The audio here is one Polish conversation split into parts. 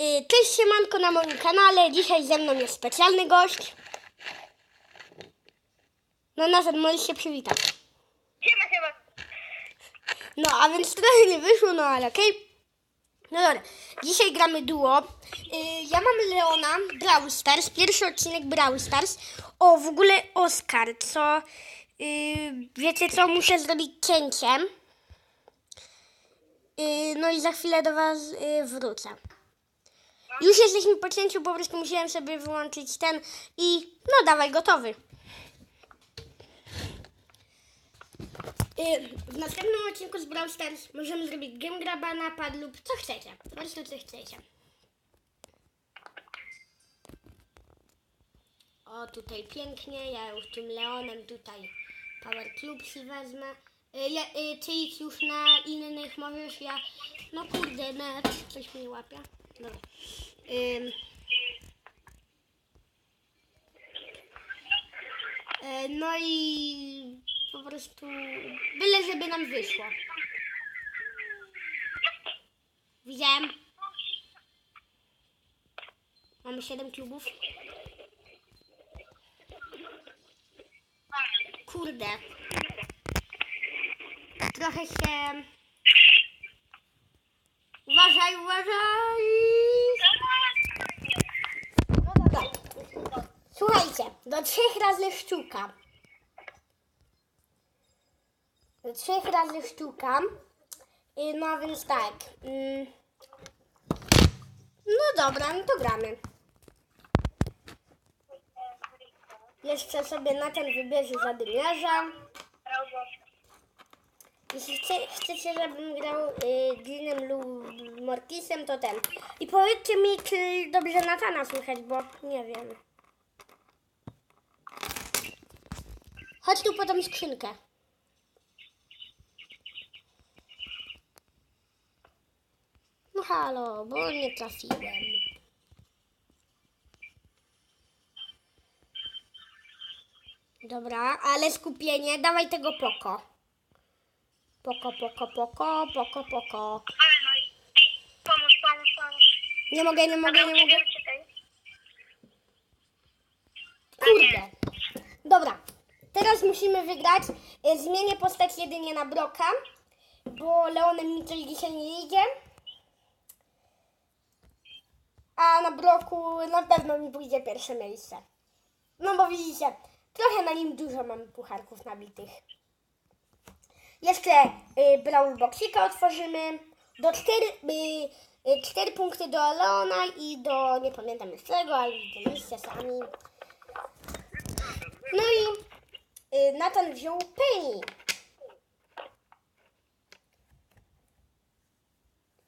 Y, Cześć siemanko na moim kanale. Dzisiaj ze mną jest specjalny gość. No Nazar, możesz się przywitać. Siema, siema. No, a więc trochę nie wyszło, no ale okej. No dobra, dzisiaj gramy duo. Y, ja mam Leona, Brawl Stars, pierwszy odcinek Brawl Stars. O, w ogóle Oscar, co... y, wiecie co, muszę zrobić cięcie. Y, no i za chwilę do was wrócę. Już jesteśmy po cięciu, po prostu musiałem sobie wyłączyć ten i... No dawaj, gotowy. Y, W następnym odcinku z Brawl Stars możemy zrobić game graba, napad lub co chcecie. Po prostu co chcecie. O, tutaj pięknie. Ja już tym Leonem tutaj Power Clubsy wezmę. Y, Le, y, ty już na innych możesz, ja... No kurde, net. Coś mnie łapie. Dobra. Ym. E, No i po prostu byle żeby nam wyszło. Widziałem. Mamy 7 klubów. Kurde. Trochę się... Uważaj, uważaj! Słuchajcie, do trzech razy sztuka. Do trzech razy sztuka. Y, No więc tak. mm. No dobra, no to gramy. Jeszcze sobie na ten wybierze zadymiarza. Jeśli chce, chcecie, żebym grał y, lub Mortisem, to ten. I powiedzcie mi, czy dobrze Natana słychać, bo nie wiem. Chodź tu po tą skrzynkę. No halo, bo nie trafiłem. Dobra, ale skupienie, dawaj tego poko. Poko, poko, poko, poko, poko. Ale no i ej, pomóż, pomóż, pomóż. Nie mogę, nie mogę, nie mogę. Kurde. Dobra, teraz musimy wygrać. E, Zmienię postać jedynie na Broka, bo Leonem mi coś dzisiaj nie idzie. A na Broku na pewno mi pójdzie pierwsze miejsce. No bo widzicie, trochę na nim dużo mam pucharków nabitych. Jeszcze y, Brawl Boxika otworzymy. Do 4, y, y, 4 punkty do Leona i do, nie pamiętam już czego, ale widzieliście sami. No i y, Nathan wziął Penny.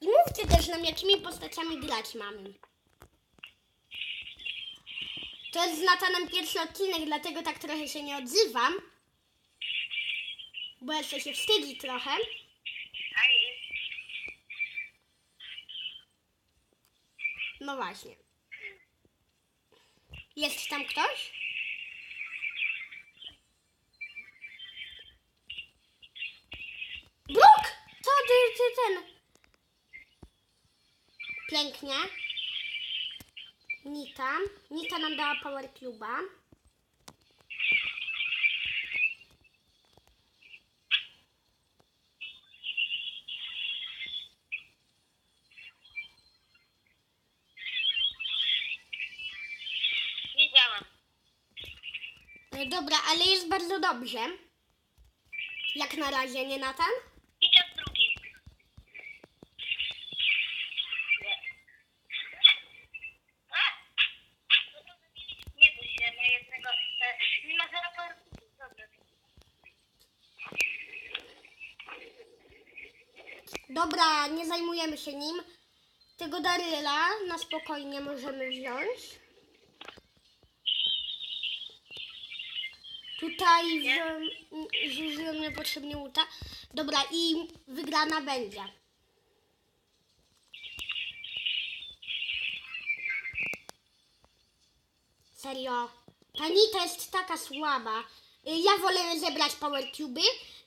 I mówcie też nam, jakimi postaciami grać mamy. To jest z Nathanem pierwszy odcinek, dlatego tak trochę się nie odzywam. Bo jeszcze się wstydzi trochę. No właśnie. Jest tam ktoś? Bruk! Co ty, ty ten? Pięknie. Nita. Nita nam dała Power Cluba. Wiedziałam. E, Dobra, ale jest bardzo dobrze. Jak na razie, nie Natan? I czas drugi. Nie. Bój się, ma jednego. e, Nie ma zero punktów. Dobra. Dobra, nie zajmujemy się nim. Tego Daryla na spokojnie możemy wziąć. Tutaj zużyłem niepotrzebnie łuta. Dobra, i wygrana będzie. Serio. Panita jest taka słaba. Y, Ja wolę zebrać power tuby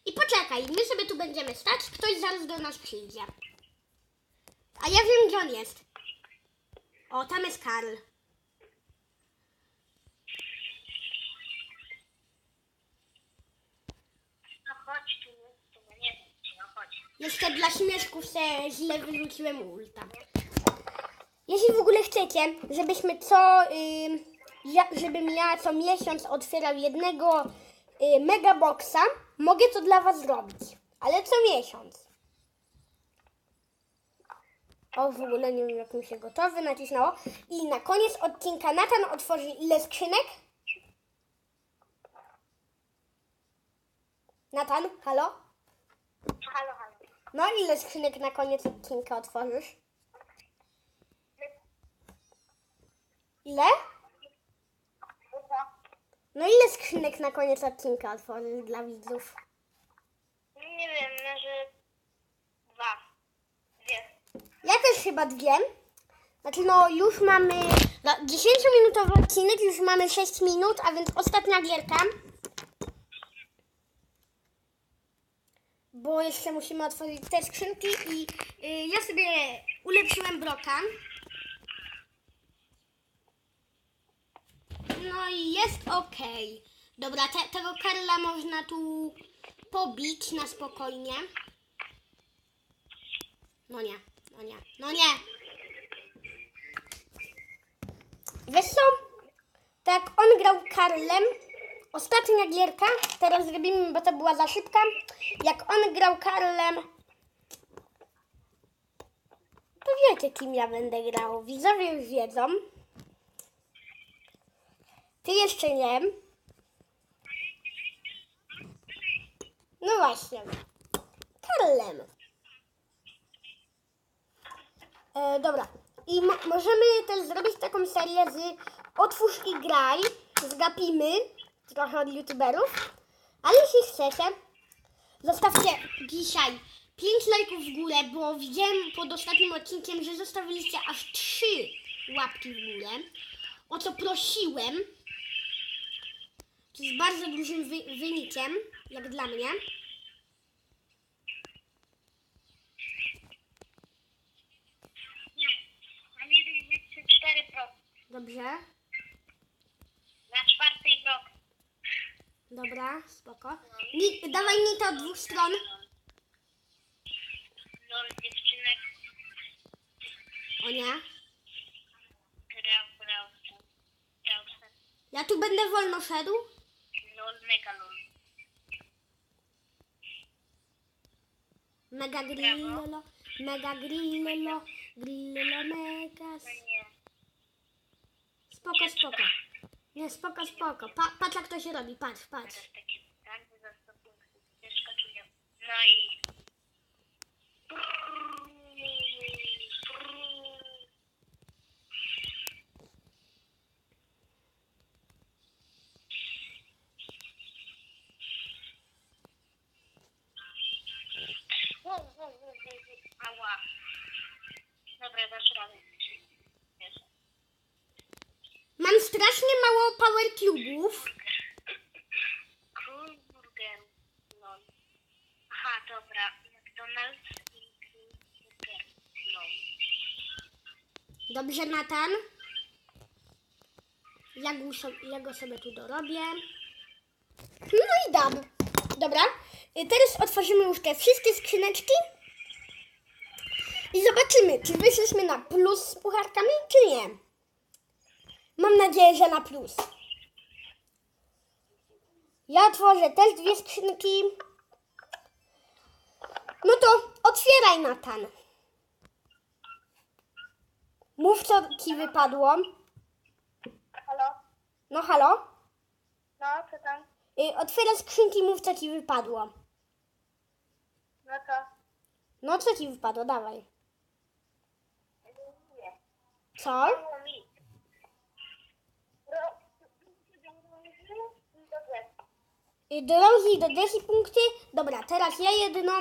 i poczekaj, my sobie tu będziemy stać, ktoś zaraz do nas przyjdzie. A ja wiem, gdzie on jest. O, tam jest Karl. No chodź tu, tu no nie wiem ci, no chodź. Jeszcze dla śmieszków se źle wyrzuciłem ulta. Jeśli w ogóle chcecie, żebyśmy co, ja, żebym ja co miesiąc otwierał jednego y, megaboxa, mogę to dla was zrobić. Ale co miesiąc. O, w ogóle nie wiem, jak mi się gotowy nacisnęło. I na koniec odcinka Natan otworzy ile skrzynek? Natan, halo. No, ile skrzynek na koniec odcinka otworzysz? Ile? No, ile skrzynek na koniec odcinka otworzysz dla widzów? Nie wiem, może dwa. Dwie. Ja też chyba dwie. Znaczy, no, już mamy. No, 10-minutowy odcinek, już mamy 6 minut, a więc ostatnia gierka. Bo jeszcze musimy otworzyć te skrzynki i y, ja sobie ulepszyłem broka. No i jest ok. Dobra, te, tego Karla można tu pobić na spokojnie. No nie, no nie, no nie. Wiesz co? Tak, on grał Karlem. Ostatnia gierka, teraz zrobimy, bo to była za szybka. Jak on grał Karlem, to wiecie, kim ja będę grał. Widzowie już wiedzą. Ty jeszcze nie. No właśnie. Karlem. E, dobra. I mo- możemy też zrobić taką serię z Otwórz i graj. Zgapimy trochę od youtuberów. Ale jeśli chcecie, zostawcie dzisiaj 5 lajków w górę, bo widziałem pod ostatnim odcinkiem, że zostawiliście aż 3 łapki w górę. O co prosiłem. To jest bardzo dużym wy- wynikiem, jak dla mnie. Nie. Mam 1,4%. Dobrze? Dobra, spoko. Ni- dawaj mi to od dwóch stron. Lol, dziewczynek. O nie. Grał, grał. Grał sen. Ja tu będę wolno szedł. Lol, mega lol. Mega grillolo, mega grillolo, grillolo mega. No. Spoko, spoko. Nie, spoko, spoko. Pa, patrz jak to się robi, patrz, patrz. Teraz takie Dobrze, Natan. Ja go, ja go sobie tu dorobię. No i dam. Dobra. Y, Teraz otworzymy już te wszystkie skrzyneczki. I zobaczymy, czy wyszliśmy na plus z pucharkami, czy nie. Mam nadzieję, że na plus. Ja otworzę też dwie skrzynki. No to otwieraj, Natan. Mów, co ci wypadło. Halo? No halo? No, co tam? Y, otwieraj skrzynki i mów, co ci wypadło. No to... No, co ci wypadło? Dawaj. Nie. Co? Było mi. Ro- Y, do Rozy i do Desi punkty. Dobra, teraz ja jedną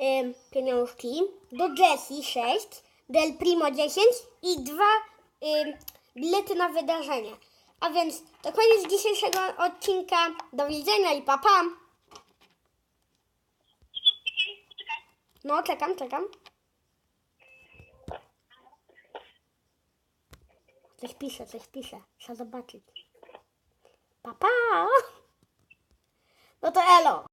y, pieniążki. Do Jessie 6. Del Primo 10 i dwa y, bilety na wydarzenie. A więc to koniec dzisiejszego odcinka. Do widzenia i pa pa! No, czekam, czekam. Coś pisze, coś pisze. Trzeba zobaczyć. Pa, pa! No to elo!